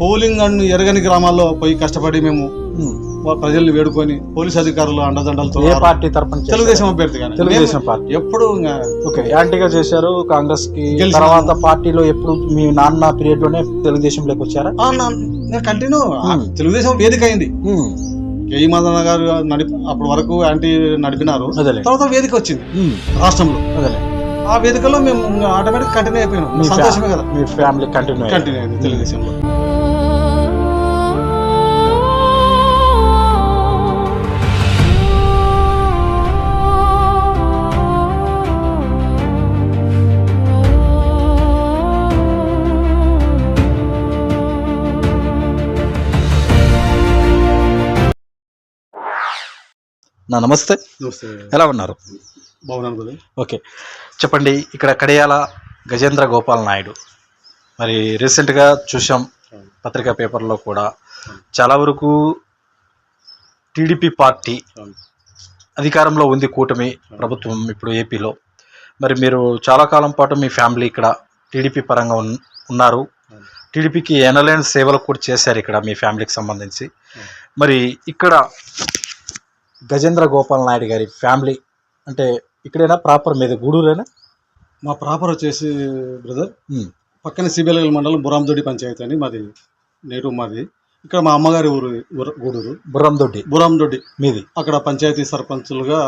Polling అని ఎరగని గ్రామాల్లో పోయి కష్టపడి మేము ప్రజల్ని వేడుకొని పోలీస్ అధికారులు అండదండలతో ఏ పార్టీ తరపున? తెలుగుదేశం అభ్యర్థి కానీ తెలుగుదేశం పార్టీ. ఎప్పుడు ఓకే యాంటీగా చేశారు కాంగ్రెస్కి తర్వాత పార్టీలో ఎప్పుడు మీ నాన్న పీరియడ్లోనే తెలుగుదేశంలోకి వచ్చారా? కంటిన్యూ. తెలుగుదేశం వేదిక అయింది. కేఈ మదన గారు నడిపి అప్పటి వరకు యాంటీ నడిపినారు. తర్వాత వేదిక వచ్చింది. రాష్ట్రంలో. ఆ వేదికలో మేము ఆటోమేటిక్ కంటిన్యూ అయిపోయినాం. సంతోషమే కదా. మీ ఫ్యామిలీ కంటిన్యూ కంటిన్యూ అయింది తెలుగుదేశంలో. నా నమస్తే. నమస్తే. ఎలా ఉన్నారు? బాగున్నాను ఓకే. చెప్పండి ఇక్కడ కడియాల గజేంద్ర గోపాల్ నాయుడు. మరి రీసెంట్గా చూసాం పత్రికా పేపర్లో కూడా. చాలా వరకు టీడీపీ పార్టీ అధికారంలో ఉంది కూటమి ప్రభుత్వం ఇప్పుడు ఏపీలో. మరి మీరు చాలా కాలం పాటు మీ ఫ్యామిలీ ఇక్కడ టీడీపీ పరంగా ఉన్- ఉన్నారు. టీడీపీకి ఎనలేని సేవలు కూడా చేశారు ఇక్కడ మీ ఫ్యామిలీకి సంబంధించి. మరి ఇక్కడ గజేంద్ర గోపాల్ నాయుడు గారి ఫ్యామిలీ. అంటే ఇక్కడైనా? ప్రాపర్ మీద గూడూరేనా? మా ప్రాపర్ వచ్చేసి బ్రదర్. పక్కన సిబిఎల్ఎల్ మండలం బురాందొడ్డి పంచాయతీ అని మాది నేరు మాది. ఇక్కడ మా అమ్మగారి ఊరు గూడూరు. బుర్రందొడ్డి. బురాందొడ్డి మీది? అక్కడ పంచాయతీ సర్పంచులుగా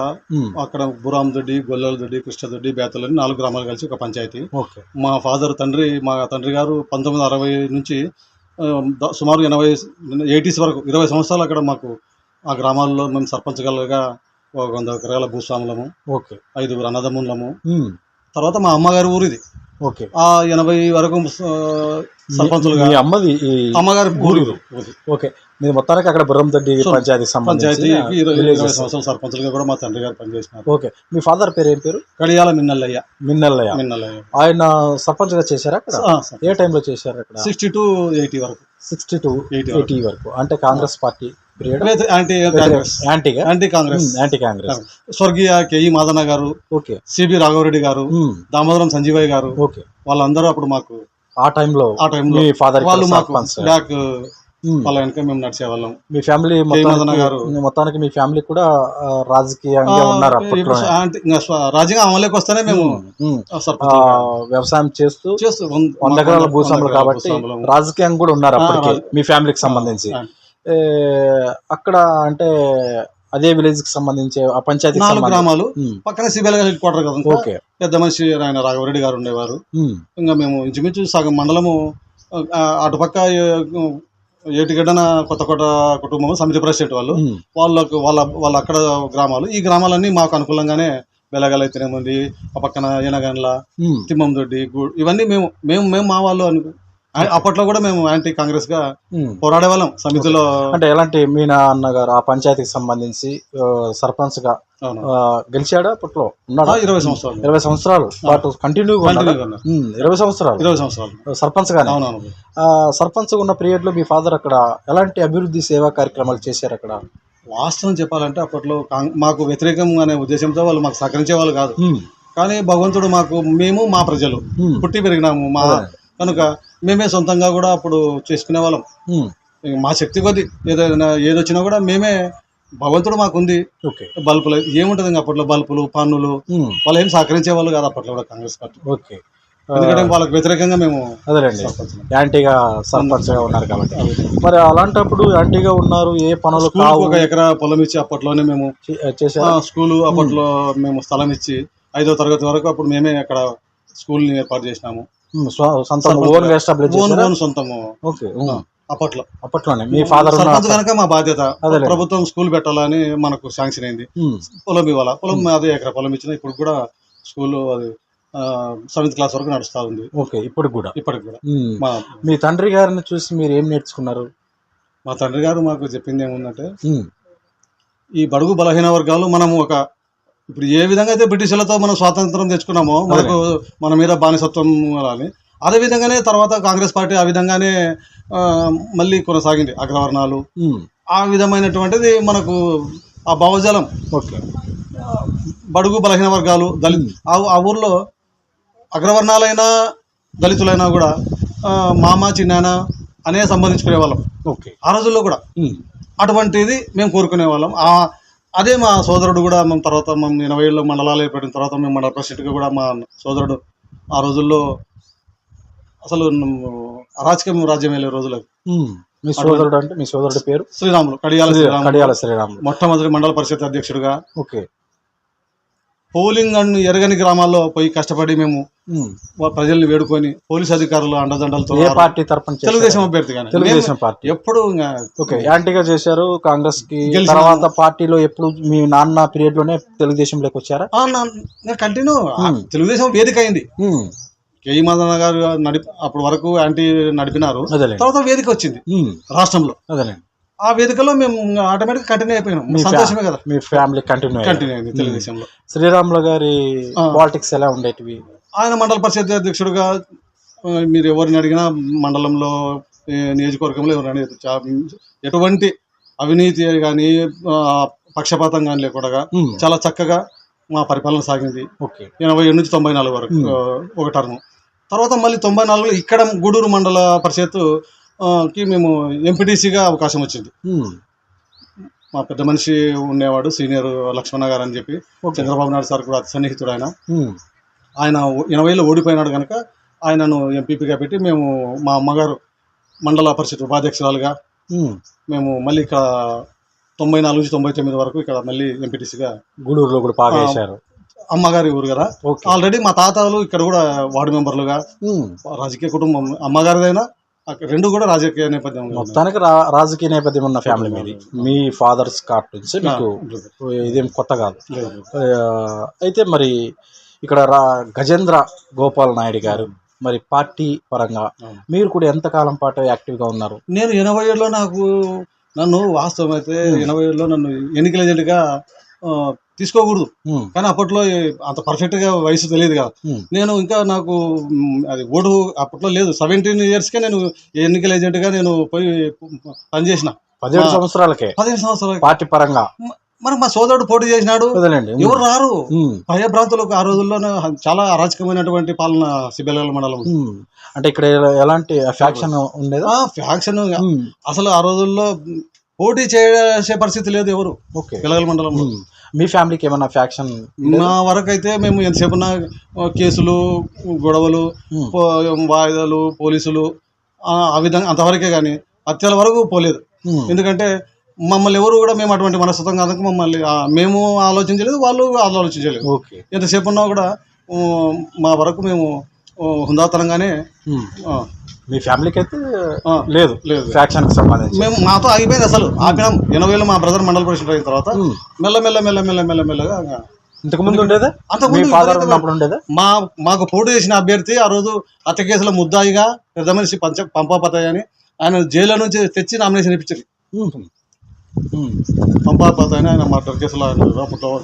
అక్కడ బురాందొడ్డి గొల్లలదొడ్డి కృష్ణదొడ్డి బేతలని నాలుగు గ్రామాలు కలిసి ఒక పంచాయతీ. ఓకే. మా ఫాదర్ తండ్రి మా తండ్రి గారు పంతొమ్మిది అరవై నుంచి సుమారు ఎనభై ఎయిటీస్ వరకు ఇరవై సంవత్సరాలు అక్కడ మాకు ఆ గ్రామాల్లో మేము సర్పంచ్గా ఒక వంద ఎకరాల భూస్వాములము ఓకే. ఐదుగురు అన్నదమ్ములము తర్వాత మా అమ్మగారి ఊరు ఇది. ఓకే. ఆ ఎనభై వరకు సర్పంచులుగా మీ అమ్మది అమ్మగారి ఊరు. ఓకే. మీది మొత్తానికి అక్కడ బుర్రందొడ్డి సో, పంచాయతీ పంచాయతీకి ఇరవై. సంవత్సరాలు సర్పంచులుగా కూడా మా తండ్రి గారు పనిచేసినారు. ఓకే. మీ ఫాదర్ పేరు ఏం పేరు? కడియాల మిన్నల్లయ్య. మిన్నల్లయ్య. మిన్నల్లయ్య. ఆయన సర్పంచ్గా చేశారా అక్కడ? ఏ టైంలో చేశారు అక్కడ? సిక్స్టీ టు ఎయిటీ వరకు. సిక్స్టీ టు 80 ఎయిటీ వరకు. అంటే Congress party period anti anti Congress anti Congress స్వర్గీయ కేఈ మాదన్న గారు ఓకే సిబి రాఘవరెడ్డి గారు దామోదరం సంజీవయ్య గారు ఓకే వాళ్ళందరూ అప్పుడు మాకు ఆ టైంలో ఆ టైంలో మీ ఫాదర్ వాళ్ళు మాకు బ్యాక్ ఉమ్. వాళ్ళ వెనక మేము నడిచేవాళ్ళం. మీ ఫ్యామిలీ మదన గారు. మొత్తానికి మీ ఫ్యామిలీ కూడా రాజకీయంగా ఉన్నారు అప్పట్లో. రాజకీయ అమలులోకి వస్తేనే మేము సర్పంచ్ వ్యవసాయం చేస్తూ చేస్తూ వంద- ఎకరాల భూస్వాములు కాబట్టి. రాజకీయంగా కూడా ఉన్నారు అప్పటికే మీ ఫ్యామిలీకి సంబంధించి. అక్కడ అంటే అదే విలేజ్కి సంబంధించి ఆ పంచాయతీకి నాలుగు గ్రామాలు. పక్కన సిబిఎల్ హెడ్ క్వార్టర్ కదా. ఓకే. పెద్ద మనిషి ఆయన రాఘవరెడ్డి గారు ఉండేవారు. ఇంకా మేము ఇంచుమించు సగం మండలము అటుపక్క ఏటిగడ్డన కొత్త కోట కుటుంబం సమితి ప్రెసిడెంట్ వాళ్ళు. వాళ్ళకు వాళ్ళ వాళ్ళ అక్కడ గ్రామాలు. ఈ గ్రామాలన్నీ మాకు అనుకూలంగానే బెలగల తినమంది ఆ పక్కన ఈనగండ్ల తిమ్మందొడ్డి ఇవన్నీ మేము మేము మేము మా వాళ్ళు అను ఆ- అప్పట్లో కూడా మేము యాంటీ కాంగ్రెస్గా ఉమ్. పోరాడే వాళ్ళం. సమితిలో అంటే ఎలాంటి మీ నాన్న గారు ఆ పంచాయతీకి సంబంధించి సర్పంచ్గా గెలిచాడా అప్పట్లో? ఇరవై సంవత్సరాలు. ఇరవై సంవత్సరాలు. పాటు కంటిన్యూ గా. ఇరవై సంవత్సరాలు. ఇరవై సంవత్సరాలు. సర్పంచ్ గానే. సర్పంచ్ ఉన్న పీరియడ్లో మీ ఫాదర్ అక్కడ ఎలాంటి అభివృద్ధి సేవా కార్యక్రమాలు చేశారు అక్కడ? వాస్తవం చెప్పాలంటే అప్పట్లో మాకు వ్యతిరేకం అనే ఉద్దేశంతో వాళ్ళు మాకు సహకరించే వాళ్ళు కాదు. ఉమ్, కానీ భగవంతుడు మాకు మేము మా ప్రజలు పుట్టి పెరిగినాము. మా కనుక మేమే సొంతంగా కూడా అప్పుడు చేసుకునే వాళ్ళం. మా శక్తి కొద్ది ఏదైనా ఏదొచ్చినా కూడా మేమే భగవంతుడు మాకుంది. ఓకే. బల్బులు ఏముంటది ఇంకా అప్పట్లో బల్బులు పన్నులు వాళ్ళు ఏం సహకరించే వాళ్ళు కాదు అప్పట్లో కూడా కాంగ్రెస్ పార్టీ. ఓకే. ఎందుకంటే వాళ్ళకి వ్యతిరేకంగా మేము అదేలేండి. సర్పంచులం. యాంటీగా సర్పంచ్గా ఉన్నారు కాబట్టి. మరి అలాంటప్పుడు యాంటీగా ఉన్నారు ఏ పనులు కావు? ఒక ఎకరా పొలం ఇచ్చి అప్పట్లోనే మేము చే- ఆ, చేశారు? స్కూలు అప్పట్లో మేము స్థలం ఇచ్చి ఐదో తరగతి వరకు అప్పుడు మేమే అక్కడ స్కూల్ని ఏర్పాటు చేసినాము. సొంత సర్పంచ్ ఓన్ ఎస్టాబ్లిష్ ఓన్ చేశారా? ఓన్ సొంతము ఓకే ఉమ్, అప్పట్లో. అప్పట్లోనే. మీ ఫాదర్ సర్పంచ్ కనుక మా బాధ్యత. ప్రభుత్వం స్కూల్ పెట్టాలని మనకు శాంక్షన్ అయింది. పొలం ఇవ్వాలా. పొలం అదే ఎకరా పొలం ఇచ్చిన ఇప్పుడు కూడా స్కూల్ అది సెవెంత్ క్లాస్ వరకు నడుస్తా ఉంది. ఓకే ఇప్పుడు కూడా. ఇప్పటికి కూడా. మా తండ్రి గారిని చూసి మీరు ఏం నేర్చుకున్నారు? మా తండ్రి గారు మాకు చెప్పింది ఏముందంటే ఈ బడుగు బలహీన వర్గాలు మనము ఒక ఇప్పుడు ఏ విధంగా అయితే బ్రిటిషర్లతో మనం స్వాతంత్రం తెచ్చుకున్నామో మనకు మన మీద బానిసత్వం అని అదే విధంగానే తర్వాత కాంగ్రెస్ పార్టీ ఆ విధంగానే మళ్ళీ కొనసాగింది అగ్రవర్ణాలు ఆ విధమైనటువంటిది మనకు ఆ భావజాలం. ఓకే. బడుగు బలహీన వర్గాలు దళిత్ ఆ ఆ ఊర్లో అగ్రవర్ణాలైనా దళితులైనా కూడా మామ చిన్నాన్న అనే సంబంధించుకునే వాళ్ళం. ఓకే. ఆ రోజుల్లో కూడా. అటువంటిది మేము కోరుకునే వాళ్ళం. ఆ అదే మా సోదరుడు కూడా మేము తర్వాత మేము ఎనభై ఏళ్ళు మండలాలు ఏర్పడిన తర్వాత మేము మండల ప్రెసిడెంట్గా కూడా మా సోదరుడు ఆ రోజుల్లో అసలు అరాచకం రాజ్యం వెళ్ళే రోజులు. మీ సోదరుడు అంటే మీ సోదరుడి పేరు? శ్రీరాములు కడియాల శ్రీరాములు. కడియాల శ్రీరాములు. మొట్టమొదటి మండల పరిషత్ అధ్యక్షుడిగా ఓకే. పోలింగ్ అండ్ ఎరగని గ్రామాల్లో పోయి కష్టపడి మేము ప్రజల్ని వేడుకొని పోలీస్ అధికారులు అండదండలతో ఏ పార్టీ తరపున? తెలుగుదేశం అభ్యర్థిగానే తెలుగుదేశం పార్టీ. ఎప్పుడు ఓకే యాంటీగా చేశారు. కాంగ్రెస్కి తర్వాత పార్టీలో ఎప్పుడు మీ నాన్న పీరియడ్లోనే తెలుగుదేశంలోకి వచ్చారా? కంటిన్యూ. తెలుగుదేశం వేదిక అయింది. కేఈ మదన గారు నడిపి అప్పటి వరకు యాంటీ నడిపినారు. తర్వాత వేదిక వచ్చింది. రాష్ట్రంలో. అదేలేండి. ఆ వేదికలో మేము ఆటోమేటిక్ కంటిన్యూ అయిపోయినాం. సంతోషమే కదా. మీ ఫ్యామిలీ కంటిన్యూ కంటిన్యూ అయింది తెలుగుదేశంలో. శ్రీరాములు గారి. పాలిటిక్స్ ఎలా ఉండేటివి? ఆయన మండల పరిషత్ అధ్యక్షుడిగా మీరు ఎవరిని అడిగినా మండలంలో నియోజకవర్గంలో ఎవరిని ఎటువంటి అవినీతి కానీ పక్షపాతం కానీ లేకుండా. చాలా చక్కగా మా పరిపాలన సాగింది. ఓకే. ఎనభై ఏడు నుంచి తొంభై నాలుగు వరకు ఒక టర్మ్. తర్వాత మళ్ళీ తొంభై నాలుగులో ఇక్కడ గూడూరు మండల పరిషత్ కి మేము ఎంపీటీసీగా అవకాశం వచ్చింది. మా పెద్ద మనిషి ఉండేవాడు సీనియర్ లక్ష్మణ గారు అని చెప్పి. చంద్రబాబు నాయుడు సార్ కూడా సన్నిహితుడు ఆయన. ఆయన ఎనభైలో ఓడిపోయినాడు కనుక ఆయనను ఎంపీపీగా పెట్టి మేము మా అమ్మగారు మండల పరిషత్ ఉపాధ్యక్షురాలుగా. మేము మళ్ళీ ఇక్కడ తొంభై నాలుగు నుంచి తొంభై తొమ్మిది వరకు ఇక్కడ మళ్ళీ ఎంపీటీసీగా గూడూరులో కూడా బాగా వేశారు అమ్మగారి ఊరు కదా ఆల్రెడీ మా తాతలు ఇక్కడ కూడా వార్డు మెంబర్లుగా. రాజకీయ కుటుంబం అమ్మగారిదైనా రెండు కూడా రాజకీయ నేపథ్యం మొత్తానికి రా- రాజకీయ నేపథ్యం ఉన్న ఫ్యామిలీ మీది. మీ ఫాదర్స్ కార్ట్ నుంచి మీకు ఇదేం కొత్త కాదు. అయితే మరి ఇక్కడ రా గజేంద్ర గోపాల్ నాయుడు గారు మరి పార్టీ పరంగా. మీరు కూడా ఎంతకాలం పాటు యాక్టివ్గా ఉన్నారు? నేను ఎనభై ఏడులో నాకు నన్ను వాస్తవం అయితే ఎనభై ఏడులో నన్ను ఎన్నికల ఆ, తీసుకోకూడదు. కానీ అప్పట్లో అంత పర్ఫెక్ట్గా వయసు తెలియదు కదా. నేను ఇంకా నాకు అది ఓటు అప్పట్లో లేదు. సెవెంటీన్ ఇయర్స్కే నేను ఎన్నికల ఏజెంట్గా నేను పోయి పనిచేసిన. పదిహేడు. సంవత్సరాలకే. పదిహేను సంవత్సరాలు పార్టీ పరంగా. మరి మా సోదరుడు పోటీ చేసినాడు. ఎవరు రారు? భయభ్రాంతులకు ఆ రోజుల్లోనే చాలా అరాచకమైనటువంటి పాలన సిబిఎల్ మండలం. అంటే ఇక్కడ ఎలా- ఎలాంటి ఫ్యాక్షన్ ఉండేదా? ఫ్యాక్షన్ అసలు ఆ రోజుల్లో పోటీ చేసే పరిస్థితి లేదు ఎవరు. ఓకే. మండలంలో. ఉమ్. మీ ఫ్యామిలీకి ఏమన్నా ఫ్యాక్షన్ నా వరకు అయితే మేము ఎంతసేపు ఉన్న కేసులు గొడవలు పో- వాయిదాలు పోలీసులు ఆ విధంగా అంతవరకే కానీ హత్యల వరకు పోలేదు. ఉమ్, ఎందుకంటే మమ్మల్ని ఎవరు కూడా మేము అటువంటి మనస్తత్వం కనుక మమ్మల్ని మేము ఆలోచించలేదు వాళ్ళు ఆలోచించలేదు. ఓకే. ఎంతసేపు ఉన్నా కూడా మా వరకు మేము హుందాతనంగానే. ఆ, మీ ఫ్యామిలీకి అయితే లేదు. లేదు. ఫ్యాక్షన్కి సంబంధించి. మేము మాతో ఆగిపోయింది అసలు. ఆపినాం. ఎనభైలో మా బ్రదర్ మండల ప్రెసిడెంట్ అయిన తర్వాత. మెల్ల మెల్ల మెల్ల మెల్ల మెల్ల మెల్లగా ఇంతకు ముందు ఉండేదా? అంతకుముందు మీ ఫాదర్ విపరీతంగా- ఉన్నప్పుడు ఉండేదా? మా మాకు పోటీ చేసిన అభ్యర్థి ఆ రోజు హత్య కేసులో ముద్దాయిగా పెద్ద మనిషి పంచ పంపాపతయ్య అని ఆయన జైల్లో నుంచి తెచ్చి నామినేషన్ ఇప్పించారు. అని ఆయన మర్డర్ కేసులో ఆయన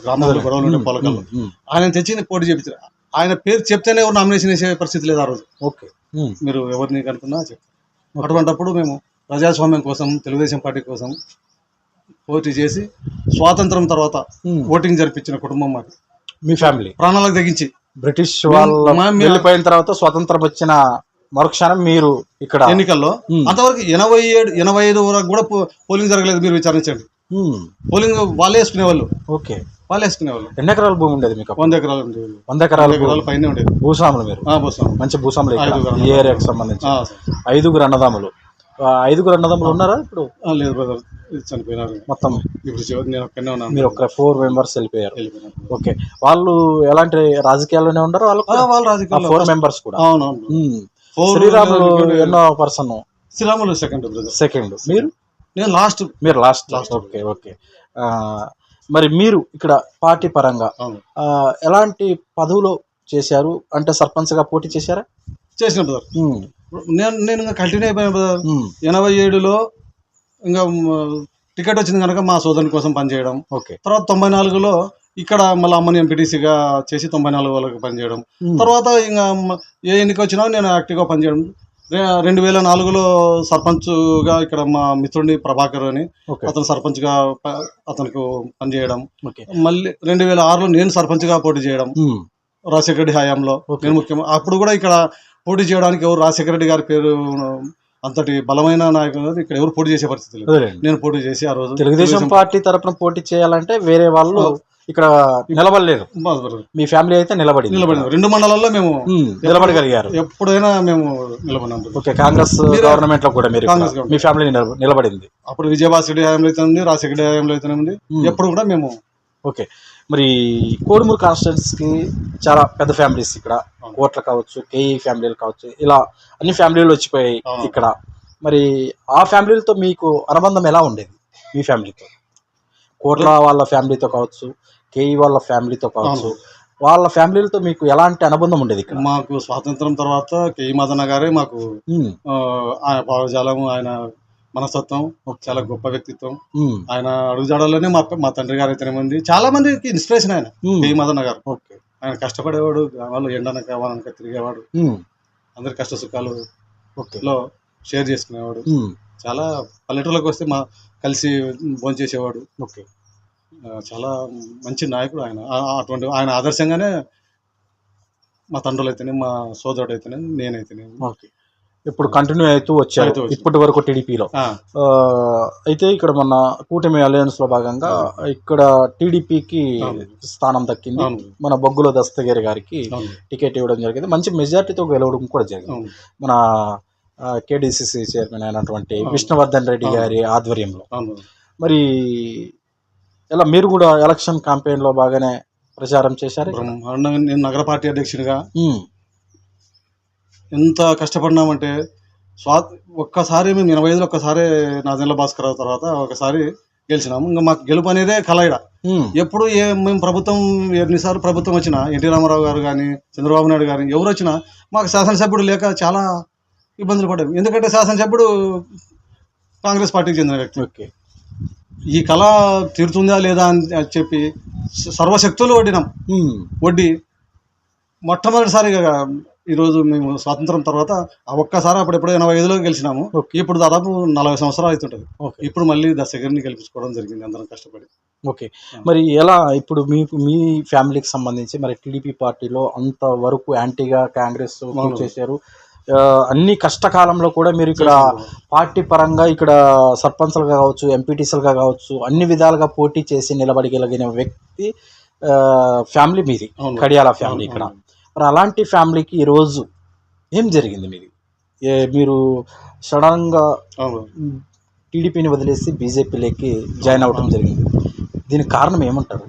గ్రామంలో గొడవలు ఉండే పొలకల్లో. ఉమ్. ఆయన తెచ్చి పోటీ చేయించారు ఆయన పేరు చెప్తేనే ఎవరు నామినేషన్ వేసే పరిస్థితి లేదు ఆ రోజు. ఓకే. మీరు ఎవరిని కనుక్కున్నా చెప్తారు అటువంటప్పుడు మేము ప్రజాస్వామ్యం కోసం తెలుగుదేశం పార్టీ కోసం పోటీ చేసి స్వాతంత్రం తర్వాత. ఓటింగ్ జరిపించిన కుటుంబం మాది. మీ ఫ్యామిలీ. ప్రాణాలకు తెగించి. బ్రిటిష్ వాళ్ళ వెళ్ళిపోయిన తర్వాత స్వతంత్రం వచ్చిన మరుక్షణం మీరు ఇక్కడ. ఎన్నికల్లో. అంతవరకు ఎనభై ఏడు ఎనభై ఐదు వరకు కూడా పోలింగ్ జరగలేదు మీరు విచారించండి. పోలింగ్ వాళ్ళే వేసుకునేవాళ్ళు. ఓకే. వాళ్ళే వేసుకునేవాళ్ళు. ఎన్ని ఎకరాల భూమి ఉండేది మీకు? వంద ఎకరాలు వంద ఎకరాల పైన ఉండేది. భూస్వాములు మీరు? మంచి భూస్వాములు ఈ ఏరియాకి సంబంధించి? ఐదుగురు అన్నదమ్ములు. ఐదుగురు అన్నదమ్ములు ఉన్నారా ఇప్పుడు? లేదు బ్రదర్ చనిపోయినారు. మొత్తం? ఇప్పుడు నేను ఒక్కనే ఉన్నాను. మీరు ఒక ఫోర్ మెంబర్స్ వెళ్ళిపోయారు. ఓకే. వాళ్ళు ఎలాంటి రాజకీయాల్లోనే ఉన్నారు వాళ్ళు వాళ్ళ రాజకీయాల్లో ఫోర్ మెంబర్స్ కూడా? అవునవును శ్రీరాములు ఎన్నో person? Sriramulu second brother second మీరు? నేను లాస్ట్ మీరు లాస్ట్ Last. Okay okay. మరి మీరు ఇక్కడ పార్టీ పరంగా ఎలాంటి పదవులు చేశారు? అంటే సర్పంచ్గా పోటీ చేశారా? చేసిన బ్రదర్. నేను నేను ఇంకా కంటిన్యూ అయిపోయాను బ్రదర్. ఎనభై ఏడులో ఇంకా టికెట్ వచ్చింది కనుక మా సోదరుని కోసం పనిచేయడం. ఓకే. తర్వాత తొంభై నాలుగులో ఇక్కడ మళ్ళీ అమ్మని ఎంపీటీసీగా చేసి తొంభై నాలుగు వాళ్ళకి పనిచేయడం. తర్వాత ఇంకా ఏ ఎన్నిక వచ్చినా నేను యాక్టివ్గా పనిచేయడం. రెండు వేల నాలుగులో సర్పంచ్గా ఇక్కడ మా మిత్రుడిని ప్రభాకర్ అని అతను సర్పంచ్గా అతనికి పనిచేయడం. మళ్ళీ రెండు వేల ఆరులో నేను సర్పంచ్గా పోటీ చేయడం. రాజశేఖర రెడ్డి హయాంలో. నేను ముఖ్యం అప్పుడు కూడా ఇక్కడ పోటీ చేయడానికి ఎవరు రాజశేఖర రెడ్డి గారి పేరు అంతటి బలమైన నాయకులు ఇక్కడ ఎవరు పోటీ చేసే పరిస్థితి లేదు. నేను పోటీ చేసి ఆ రోజు తెలుగుదేశం పార్టీ తరపున పోటీ చేయాలంటే వేరే వాళ్ళు ఇక్కడ నిలబడలేరు పార్టీ మీ ఫ్యామిలీ అయితే నిలబడింది. నిలబడినాం రెండు మండలాల్లో మేము నిలబడగలిగారు. ఎప్పుడైనా మేము నిలబడినాం ఓకే కాంగ్రెస్ గవర్నమెంట్లో కూడా మీరు. మీ ఫ్యామిలీ నిలబ- నిలబడింది. అప్పుడు విజయభాస్కర్ హయాంలో అయితే ఉంది రాజశేఖర హయాంలో ఉమ్. ఎప్పుడు కూడా మేము ఓకే మరి కోడుమూరు కి చాలా పెద్ద ఫ్యామిలీస్ ఇక్కడ. కోట్ల కావచ్చు కేఈ ఫ్యామిలీలు కావచ్చు ఇలా అన్ని ఫ్యామిలీలు వచ్చిపోయాయి. ఇక్కడ. మరి ఆ ఫ్యామిలీలతో మీకు అనుబంధం ఎలా ఉండేది మీ ఫ్యామిలీతో? కోట్ల వాళ్ళ ఫ్యామిలీతో కావచ్చు కేఈ వాళ్ళ ఫ్యామిలీతో కావచ్చు. వాళ్ళ ఫ్యామిలీలతో మీకు ఎలాంటి అనుబంధం ఉండేది ఇక్కడ? మాకు స్వాతంత్రం తర్వాత కేఈ మాదన్న గారే మాకు ఆయన భావజాలం ఆయన మనస్తత్వం చాలా గొప్ప వ్యక్తిత్వం. ఆయన అడుగుజాడల్లోనే మా మా తండ్రి గారు అయితేనే ఉంది చాలా మందికి ఇన్స్పిరేషన్ ఆయన కేఈ మదన్న గారు. ఓకే. ఆయన కష్టపడేవాడు వాళ్ళు ఎండనక వానక తిరిగేవాడు. అందరి కష్ట సుఖాలు ఓకే. లో షేర్ చేసుకునేవాడు. చాలా పల్లెటూళ్ళకి వస్తే మా కలిసి భోంచేసేవాడు. ఓకే. చాలా మంచి నాయకుడు ఆయన. అటువంటి ఆయన ఆదర్శంగానే మా తండ్రులు అయితేనే మా సోదరుడు అయితేనే నేనైతేనే. ఓకే. ఇప్పుడు కంటిన్యూ అవుతూ వచ్చారు. ఇప్పటి వరకు టీడీపీలో. అయితే ఇక్కడ మన కూటమి అలయన్స్లో భాగంగా ఇక్కడ టీడీపీకి. స్థానం దక్కింది. మన బొగ్గుల దస్తగిరి గారికి టికెట్ ఇవ్వడం జరిగింది. మంచి మెజార్టీతో గెలవడం కూడా జరిగింది. మన కేడిసిసి చైర్మన్ అయినటువంటి. విష్ణువర్ధన్ రెడ్డి. గారి ఆధ్వర్యంలో. మరి ఇలా మీరు కూడా ఎలక్షన్ క్యాంపెయిన్లో బాగానే ప్రచారం చేశారు? బ్రహ్మాండంగా నేను నగర పార్టీ అధ్యక్షుడిగా. ఎంత కష్టపడినామంటే స్వా ఒక్కసారి మేము ఎనభై ఐదులో ఒక్కసారి నాదెండ్ల భాస్కర్ రావు తర్వాత ఒకసారి గెలిచినాము. ఇంకా మాకు గెలుపు అనేదే కలయిడ ఎప్పుడు ఏ మేము ప్రభుత్వం ఎన్నిసార్లు ప్రభుత్వం వచ్చినా ఎన్టీ రామారావు గారు కానీ చంద్రబాబు నాయుడు గారు ఎవరు వచ్చినా మాకు శాసనసభ్యుడు లేక చాలా ఇబ్బందులు పడ్డాము ఎందుకంటే శాసనసభ్యుడు కాంగ్రెస్ పార్టీకి చెందిన వ్యక్తి. ఓకే. ఈ కళ తీరుతుందా లేదా అని చెప్పి సర్వశక్తులు వడ్డినాం. వడ్డీ మొట్టమొదటిసారిగా ఈరోజు మేము స్వాతంత్రం తర్వాత ఆ ఒక్కసారి అప్పుడు ఎప్పుడో ఎనభై ఐదులో గెలిచినాము. ఇప్పుడు దాదాపు నలభై సంవత్సరాలు అవుతుంటుంది ఓకే. ఇప్పుడు మళ్ళీ దశగిరిని గెలిపించుకోవడం జరిగింది అందరం కష్టపడి. ఓకే. మరి ఎలా ఇప్పుడు మీకు మీ ఫ్యామిలీకి సంబంధించి మరి టీడీపీ పార్టీలో అంత వరకు యాంటీగా కాంగ్రెస్. చేశారు. అన్ని కష్టకాలంలో కూడా మీరు ఇక్కడ పార్టీ పరంగా ఇక్కడ సర్పంచ్లుగా కావచ్చు ఎంపీటీసీలుగా కావచ్చు అన్ని విధాలుగా పోటీ చేసి నిలబడగలిగిన వ్యక్తి ఫ్యామిలీ మీది. కడియాల ఫ్యామిలీ ఇక్కడ. మరి అలాంటి ఫ్యామిలీకి ఈరోజు ఏం జరిగింది మీది? మీరు సడన్గా టీడీపీని వదిలేసి బీజేపీలోకి జాయిన్ అవ్వడం జరిగింది. దీనికి కారణం ఏమంటారు?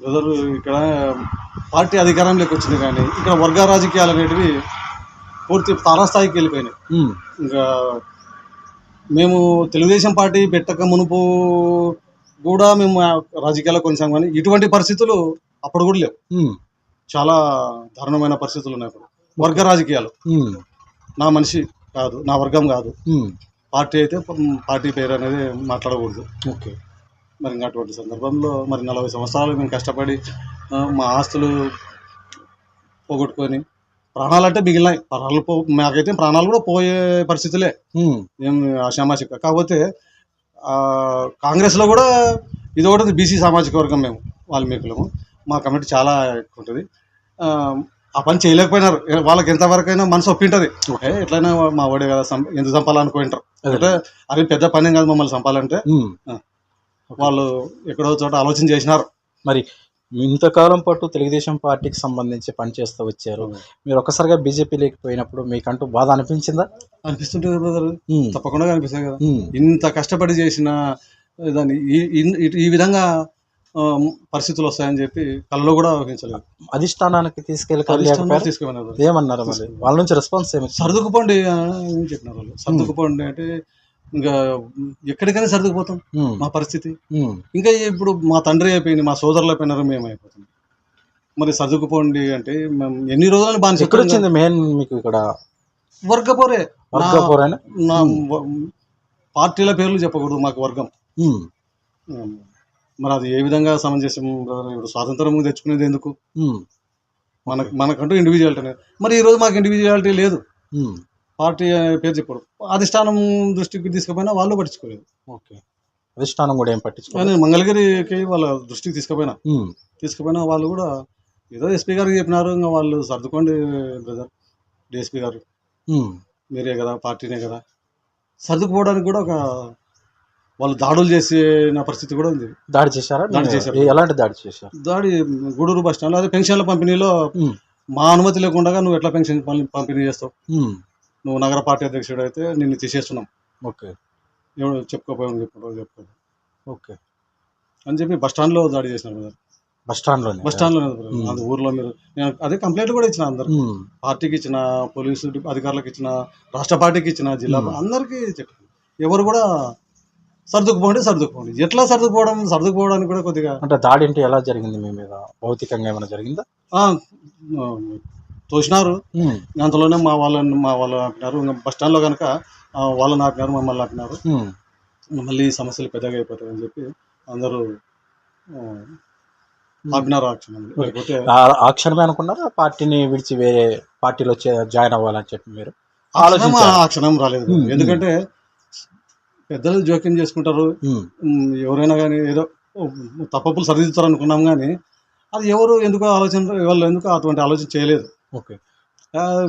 బ్రదర్ ఇక్కడ పార్టీ అధికారంలోకి వచ్చింది కానీ ఇక్కడ వర్గ రాజకీయాలు అనేటివి పూర్తి తారాస్థాయికి వెళ్ళిపోయినాయి. ఇంకా మేము తెలుగుదేశం పార్టీ పెట్టక మునుపు కూడా మేము రాజకీయాల్లో కొనసాం కానీ ఇటువంటి పరిస్థితులు అప్పుడు కూడా లేవు. చాలా దారుణమైన పరిస్థితులు ఉన్నాయి ఇప్పుడు వర్గ రాజకీయాలు. నా మనిషి కాదు నా వర్గం కాదు. పార్టీ అయితే పార్టీ పేరు అనేది మాట్లాడకూడదు. ఓకే. మరి ఇంకా అటువంటి సందర్భంలో మరి నలభై సంవత్సరాలు మేము కష్టపడి మా ఆస్తులు పోగొట్టుకొని ప్రాణాలు అంటే మిగిలినాయి. ప్రాణాలు పో మాకైతే ప్రాణాలు కూడా పోయే పరిస్థితులే. ఆషామాషిక కాకపోతే కాంగ్రెస్లో కూడా ఇది ఒకటి బీసీ సామాజిక వర్గం మేము వాల్మీకులము. మా కమిటీ చాలా ఎక్కువ ఉంటుంది. ఆ, పని చేయలేకపోయినారు. వాళ్ళకి ఎంతవరకైనా మనసు ఒప్పింటది. ఏ ఎట్లయినా మా వాడే కదా ఎందుకు చంపాలనుకుంటారు అంటే అది పెద్ద పని కాదు మమ్మల్ని చంపాలంటే. వాళ్ళు ఎక్కడో చోట ఆలోచన చేసినారు. మరి ఇంతకాలం పాటు తెలుగుదేశం పార్టీకి సంబంధించి పనిచేస్తూ వచ్చారు. మీరు ఒక్కసారిగా బీజేపీ లేకపోయినప్పుడు మీకంటూ బాధ అనిపించిందా? అనిపిస్తుంటుంది బ్రదర్ తప్పకుండా అనిపిస్తాయి కదా. ఇంత కష్టపడి చేసిన దాన్ని ఈ- విధంగా పరిస్థితులు వస్తాయని చెప్పి కళ్ళలో కూడా ఊహించలేదు. అధిష్టానానికి అధిష్టానం తీసుకెళ్ళి ఏమన్నారు వాళ్ళ నుంచి రెస్పాన్స్ ఏమి సర్దుకుపోండి అని చెప్పినారు వాళ్ళు. సర్దుకుపోండి అంటే ఇంకా ఎక్కడికైనా సర్దుకుపోతాం. మా పరిస్థితి. ఇంకా ఇప్పుడు మా తండ్రి అయిపోయింది మా సోదరులు అయిపోయినారు మేము అయిపోతాం మరి సర్దుకుపోండి అంటే మేము ఎన్ని రోజులని బాగా ఎక్కడ వచ్చింది మెయిన్ మీకు ఇక్కడ? వర్గపోరే. నా పార్టీల పేర్లు చెప్పకూడదు మాకు వర్గం. మరి అది ఏ విధంగా సమంజసం? ఇప్పుడు స్వాతంత్రం తెచ్చుకునేది ఎందుకు? మనకు మనకంటూ ఇండివిజువాలిటీ మరి ఈ రోజు మాకు ఇండివిజువాలిటీ లేదు. పార్టీ పేరు చెప్పడు అధిష్టానం దృష్టికి తీసుకుపోయినా వాళ్ళు పట్టించుకోలేదు. ఓకే. అధిష్టానం కూడా ఏం పట్టించుకోవాలి కానీ మంగళగిరికి వాళ్ళ దృష్టికి తీసుకుపోయినా. తీసుకుపోయినా వాళ్ళు కూడా ఏదో ఎస్పీ గారికి చెప్పినారు ఇంకా వాళ్ళు సర్దుకోండి బ్రదర్ డిఎస్పీ గారు. మీరే కదా పార్టీనే కదా. సర్దుకుపోవడానికి కూడా ఒక వాళ్ళు దాడులు చేసిన పరిస్థితి కూడా ఉంది. దాడి చేశారా? దాడి చేశారు. ఎలాంటి దాడి చేశారు? దాడి గూడూరు బస్ స్టాండ్లో అదే పెన్షన్ల పంపిణీలో మా అనుమతి లేకుండా నువ్వు ఎట్లా పెన్షన్ పంపిణీ చేస్తావు? నువ్వు నగర పార్టీ అధ్యక్షుడు అయితే నిన్ను తీసేస్తున్నాం. ఓకే. ఎవడు చెప్పుకోపోయావు చెప్పుకో చెప్పుకో ఓకే. అని చెప్పి బస్ స్టాండ్లో దాడి చేసినారు కదా బస్ స్టాండ్లోనే. బస్ స్టాండ్లో. అది ఊర్లో మీరు నేను అదే కంప్లైంట్ కూడా ఇచ్చిన అందరు పార్టీకి ఇచ్చిన పోలీసు అధికారులకు ఇచ్చిన రాష్ట్ర పార్టీకి ఇచ్చిన జిల్లా. అందరికీ చెప్పాను. ఎవరు కూడా సర్దుకుపోండి సర్దుకుపోండి. ఎట్లా సర్దుకుపోవడం సర్దుకుపోవడానికి కూడా కొద్దిగా అంటే దాడి అంటే ఎలా జరిగింది మీ మీద? భౌతికంగా ఏమైనా జరిగిందా? తోసినారు అంతలోనే మా వాళ్ళని మా వాళ్ళు ఆపినారు. బస్ స్టాండ్లో కనుక ఆ, వాళ్ళని ఆపినారు మమ్మల్ని ఆపినారు. మళ్ళీ సమస్యలు పెద్దగా అయిపోతాయని చెప్పి అందరూ ఆపినారు ఆ క్షణంలో లేకపోతే ఆ- క్షణమే అనుకున్నారా? పార్టీని విడిచి వేరే పార్టీలో జాయిన్ అవ్వాలని చెప్పి మీరు ఆ క్షణం రాలేదు. ఎందుకంటే పెద్దలు జోక్యం చేసుకుంటారు. ఎవరైనా కానీ ఏదో తప్పప్పులు సరిదిద్దుతారు అనుకున్నాం కానీ అది ఎవరు ఎందుకో ఆలోచన వాళ్ళు ఎందుకో అటువంటి ఆలోచన చేయలేదు? ఓకే.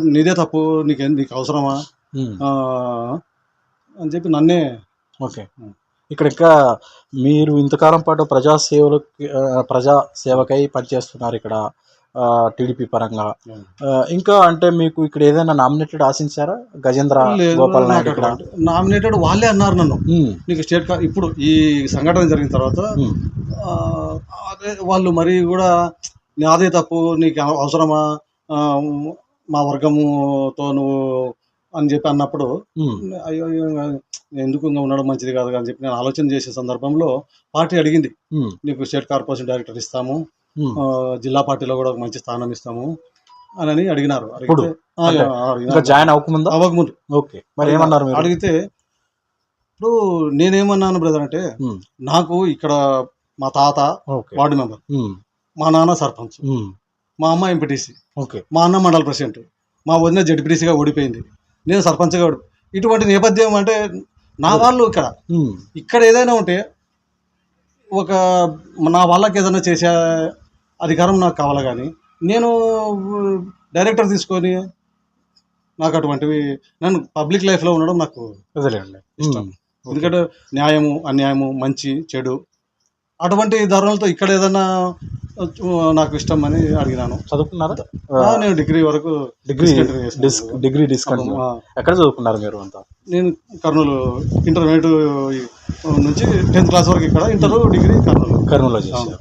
నీదే తప్పు నీకేం నీకు అవసరమా? అని చెప్పి నన్నే ఓకే. ఇక్కడ ఇంకా మీరు ఇంతకాలం పాటు ప్రజా సేవలకి ఆ, ప్రజా సేవకై పనిచేస్తున్నారు ఇక్కడ టీడీపీ పరంగా. ఇంకా అంటే మీకు ఇక్కడ ఏదైనా నామినేటెడ్ ఆశించారా? గజేంద్ర గోపాల్ నాయుడు నామినేటెడ్ వాళ్ళే అన్నారు నన్ను. నీకు స్టేట్ ఇప్పుడు ఈ సంఘటన జరిగిన తర్వాత వాళ్ళు మరీ కూడా నాదే తప్పు నీకు అవ- అవసరమా? మా వర్గముతో నువ్వు అని చెప్పి అన్నప్పుడు అయ్యో అయ్యో, ఎందుకు ఇంకా ఉండడం మంచిది కాదు అని చెప్పి నేను ఆలోచన చేసే సందర్భంలో పార్టీ అడిగింది. నీకు స్టేట్ కార్పొరేషన్ డైరెక్టర్ ఇస్తాము. ఆ, జిల్లా పార్టీలో కూడా ఒక మంచి స్థానం ఇస్తాము అని అని అడిగినారు. ఇప్పుడు? అడిగితే ఆ, అంటే ఆ, ఇంకా అడిగినారు. జాయిన్ అవ్వకముందా? అవ్వకముందు. ఓకే. మరి ఏమన్నారు మీరు? అడిగితే ఇప్పుడు నేనేమన్నాను బ్రదర్ అంటే నాకు ఇక్కడ మా తాత ఓకే. వార్డు మెంబర్ మా నాన్న సర్పంచ్ మా అమ్మ ఎంపీటీసీ ఓకే. మా అన్న మండల ప్రెసిడెంట్. మా వదిన జడ్పీటీసీగా ఓడిపోయింది. నేను సర్పంచ్గా ఓడి ఇటువంటి నేపథ్యం అంటే నా వాళ్ళు ఇక్కడ. ఇక్కడ ఏదైనా ఉంటే ఒక నా వాళ్ళకి ఏదైనా చేసే అధికారం నాకు కావాలి కానీ నేను డైరెక్టర్ తీసుకొని నాకు అటువంటివి నన్ను పబ్లిక్ లైఫ్లో ఉండడం నాకు ఎందుకంటే న్యాయము అన్యాయము మంచి చెడు అటువంటి ధరలతో ఇక్కడ ఏదైనా నాకు ఇష్టం అని అడిగినాను. చదువుకున్నారా? నేను డిగ్రీ వరకు డిగ్రీ డిగ్రీ డిస్కంటిన్యూ ఆ, ఎక్కడ చదువుకున్నారు మీరు అంతా? నేను కర్నూలు ఇంటర్మీడియట్ నుంచి టెన్త్ క్లాస్ వరకు ఇక్కడ ఇంటర్ డిగ్రీ కర్నూలు. కర్నూలులో చేశారు.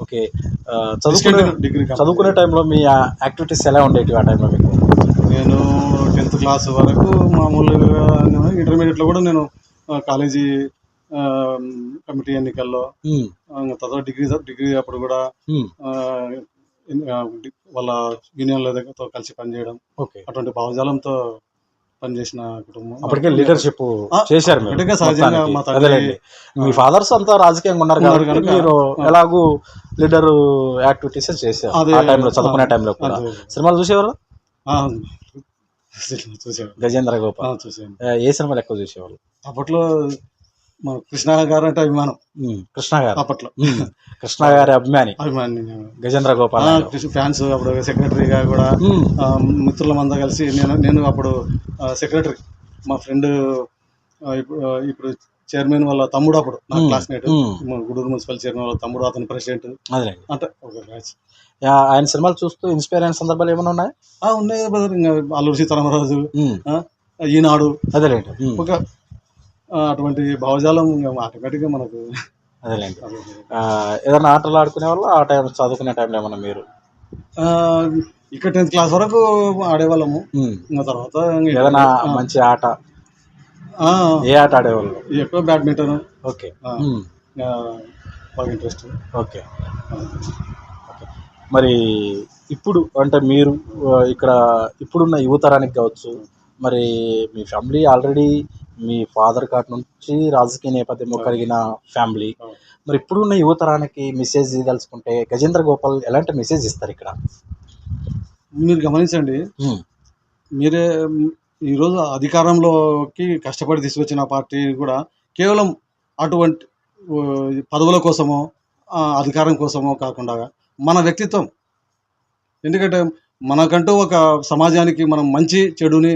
ఓకే. చదువుకునే డిగ్రీ. చదువుకునే టైంలో మీ యాక్టివిటీస్ ఎలా ఉండేవి ఆ టైంలో మీకు? నేను టెన్త్ క్లాస్ వరకు మామూలుగా ఇంటర్మీడియట్లో కూడా నేను కాలేజీ కమిటీ ఎన్నికల్లో తర్వాత డిగ్రీ డిగ్రీ అప్పుడు కూడా వాళ్ళ యూనియన్ల దగ్గరతో కలిసి పనిచేయడం ఓకే. అటువంటి భావజాలంతో పనిచేసిన కుటుంబం. అప్పటికే లీడర్షిప్ చేశారు. మా ఫాదర్స్ అంతా రాజకీయంగా ఉన్నారు కాబట్టి మీరు. ఎలాగూ లీడర్ యాక్టివిటీస్ చేశారు. ఆ టైంలో చదువుకునే టైంలో కూడా. సినిమాలు చూసేవారు? చూసాను గజేంద్ర గోపాల్. ఏ సినిమాలు ఎక్కువ చూసేవాళ్ళు? అప్పట్లో మన కృష్ణ గారు అంటే అభిమానం. కృష్ణ గారు. అప్పట్లో. కృష్ణ గారి అభిమాని. అభిమాని. గజేంద్ర గోపాల్. ఫ్యాన్స్ అప్పుడు సెక్రటరీగా కూడా మిత్రులమంతా కలిసి నేను నేను అప్పుడు సెక్రటరీ. మా ఫ్రెండ్ ఇప్పుడు చైర్మన్ వాళ్ళ తమ్ముడు అప్పుడు నా. క్లాస్మేట్. గుడూరు మున్సిపల్ చైర్మన్ వాళ్ళ తమ్ముడు అతను ప్రెసిడెంట్. అంటే ఆయన సినిమాలు చూస్తూ ఇన్స్పైర్ అయిన సందర్భాలు ఏమైనా ఉన్నాయి? ఆ, ఉన్నాయి బ్రదర్. ఇంకా అల్లూరి సీతారామరాజు ఈనాడు. అదేలేండి ఒక అటువంటి భావజాలం ఆటోమేటిక్గా మనకు అదేలేండి. ఏదైనా ఆటలు ఆడుకునే వాళ్ళు ఆ టైం చదువుకునే టైంలో ఏమన్నా మీరు? ఇక్కడ టెన్త్ క్లాస్ వరకు ఆడేవాళ్ళము. ఇంకా తర్వాత ఏదైనా మంచి ఆట? ఏ ఆట ఆడేవాళ్ళు? ఎక్కువ బ్యాడ్మింటన్. ఓకే. బాగా ఇంట్రెస్ట్. ఓకే. మరి ఇప్పుడు అంటే మీరు ఇక్కడ ఇప్పుడున్న యువతరానికి కావచ్చు మరి మీ ఫ్యామిలీ ఆల్రెడీ మీ ఫాదర్ కాటి నుంచి రాజకీయ నేపథ్యం కలిగిన ఫ్యామిలీ. మరి ఇప్పుడున్న యువతరానికి మెసేజ్ ఇదలుచుకుంటే గజేంద్ర గోపాల్ ఎలాంటి మెసేజ్ ఇస్తారు ఇక్కడ? మీరు గమనించండి మీరే ఈరోజు అధికారంలోకి కష్టపడి తీసుకొచ్చిన పార్టీ కూడా కేవలం అటువంటి పదవుల కోసమో అధికారం కోసమో కాకుండా మన వ్యక్తిత్వం. ఎందుకంటే మనకంటూ ఒక సమాజానికి మనం మంచి చెడుని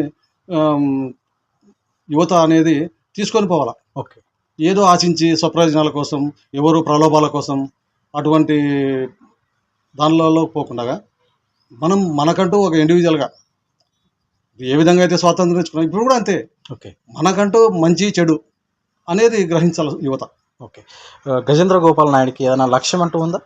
యువత అనేది తీసుకొని పోవాలా. ఓకే. ఏదో ఆశించి స్వప్రయోజనాల కోసం ఎవరు ప్రలోభాల కోసం అటువంటి దానిలలో పోకుండా మనం మనకంటూ ఒక ఇండివిజువల్గా ఏ విధంగా అయితే స్వాతంత్రం తెచ్చుకున్నాం ఇప్పుడు కూడా అంతే. ఓకే. మనకంటూ మంచి చెడు అనేది గ్రహించాలి యువత. ఓకే. గజేంద్ర గోపాల్ నాయుడుకి ఏదైనా లక్ష్యం అంటూ ఉందా?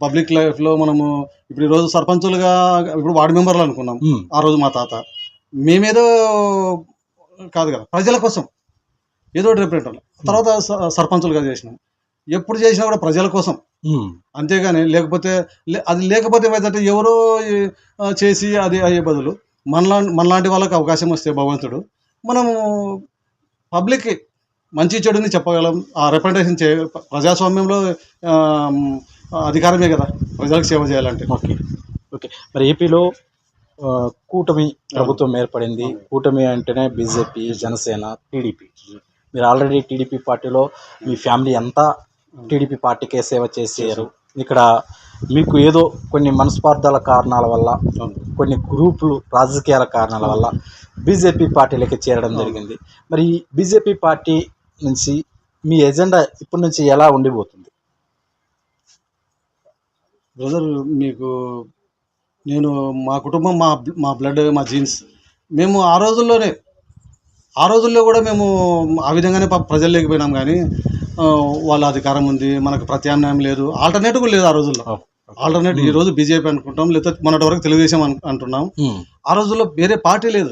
పబ్లిక్ లైఫ్లో మనము ఇప్పుడు ఈరోజు సర్పంచులుగా ఇప్పుడు వార్డు మెంబర్లు అనుకున్నాం. ఆ రోజు మా తాత. మేమేదో కాదు కదా ప్రజల కోసం. ఏదో ఒకటి రిప్రజెంట్ తర్వాత స- సర్పంచులుగా చేసినాం. ఎప్పుడు చేసినా కూడా ప్రజల కోసం. ఉమ్, అంతేగాని లేకపోతే అది లేకపోతే ఏమైందంటే ఎవరో చేసి అది అయ్యే బదులు మనలా మనలాంటి వాళ్ళకి అవకాశం వస్తే భగవంతుడు మనము పబ్లిక్కి మంచి చెడుని చెప్పగలం. ఆ రిప్రజెంటేషన్ చే ప్రజాస్వామ్యంలో అధికారమే కదా ప్రజలకు సేవ చేయాలంటే. ఓకే. ఓకే. మరి ఏపీలో కూటమి ప్రభుత్వం ఏర్పడింది. కూటమి అంటేనే బీజేపీ జనసేన టీడీపీ. మీరు ఆల్రెడీ టీడీపీ పార్టీలో మీ ఫ్యామిలీ అంతా టీడీపీ పార్టీకే సేవ చేసారు ఇక్కడ మీకు ఏదో కొన్ని మనస్పార్థాల కారణాల వల్ల కొన్ని గ్రూపులు రాజకీయాల కారణాల వల్ల బీజేపీ పార్టీలోకి చేరడం జరిగింది. మరి బీజేపీ పార్టీ నుంచి మీ ఎజెండా ఇప్పటి నుంచి ఎలా ఉండిపోతుంది? బ్రదర్ మీకు నేను మా కుటుంబం మా మా బ్లడ్ మా జీన్స్. మేము ఆ రోజుల్లోనే ఆ రోజుల్లో కూడా మేము ఆ విధంగానే పాపం ప్రజలు లేకపోయినాం కానీ వాళ్ళ అధికారం ఉంది మనకు ప్రత్యామ్నాయం లేదు. ఆల్టర్నేటివ్ లేదు ఆ రోజుల్లో. ఆల్టర్నేట్ ఈ రోజు బీజేపీ అనుకుంటాం లేకపోతే మొన్నటి వరకు తెలుగుదేశం అను- అంటున్నాం. ఆ రోజుల్లో వేరే పార్టీ లేదు.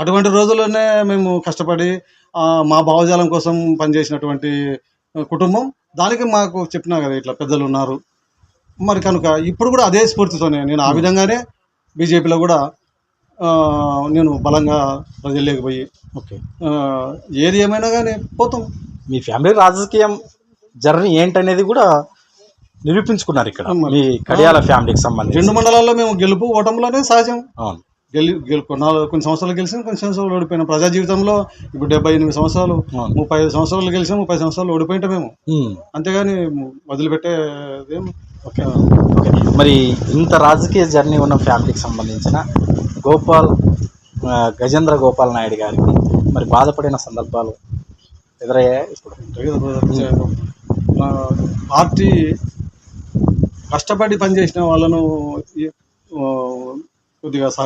అటువంటి రోజుల్లోనే మేము కష్టపడి మా భావజాలం కోసం పనిచేసినటువంటి కుటుంబం దానికి మాకు చెప్పినా కదా ఇట్లా పెద్దలు ఉన్నారు. మరి కనుక ఇప్పుడు కూడా అదే స్ఫూర్తితోనే నేను ఆ విధంగానే బీజేపీలో కూడా నేను బలంగా ప్రజల్లోకి పోయి ఓకే ఏది ఏమైనా కానీ పోతాం. మీ ఫ్యామిలీ రాజకీయం జర్నీ ఏంటనేది కూడా నిరూపించుకున్నారు ఇక్కడ. మరి. మీ కడియాల ఫ్యామిలీకి సంబంధించి. రెండు మండలాల్లో మేము గెలుపు ఓటములోనే సహజం అవును. గెలి గెలు కొన్ని సంవత్సరాలు గెలిచిన కొన్ని సంవత్సరాలు ఓడిపోయినాం. ప్రజా జీవితంలో ఇప్పుడు డెబ్బై ఎనిమిది సంవత్సరాలు ముప్పై ఐదు సంవత్సరాలు గెలిచాం ముప్పై సంవత్సరాలు ఓడిపోయింటాం మేము. అంతేగాని వదిలిపెట్టేదేం ఓకే. ఓకే. మరి ఇంత రాజకీయ జర్నీ ఉన్న ఫ్యామిలీకి సంబంధించిన గోపాల్ గజేంద్ర గోపాల్ నాయుడు గారికి మరి బాధపడిన సందర్భాలు ఎదురయ్యాయి ఇప్పుడు? పార్టీ కష్టపడి పనిచేసిన వాళ్ళను కొద్దిగా సా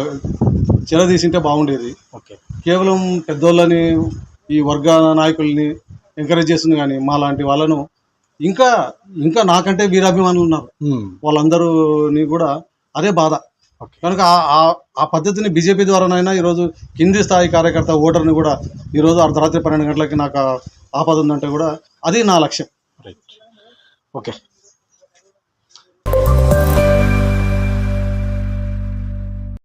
చెరదీసింటే బాగుండేది. ఓకే. కేవలం పెద్దోళ్ళని ఈ వర్గ నాయకుల్ని ఎంకరేజ్ చేస్తుంది కానీ మా లాంటి వాళ్ళను ఇంకా ఇంకా నాకంటే వీరాభిమానులు ఉన్నారు. వాళ్ళందరూని కూడా అదే బాధ. కనుక ఆ పద్ధతిని బీజేపీ ద్వారానైనా ఈరోజు కింది స్థాయి కార్యకర్త ఓటర్ని కూడా ఈరోజు అర్ధరాత్రి పన్నెండు గంటలకి నాకు ఆపద ఉందంటే కూడా అది నా లక్ష్యం. రైట్. ఓకే.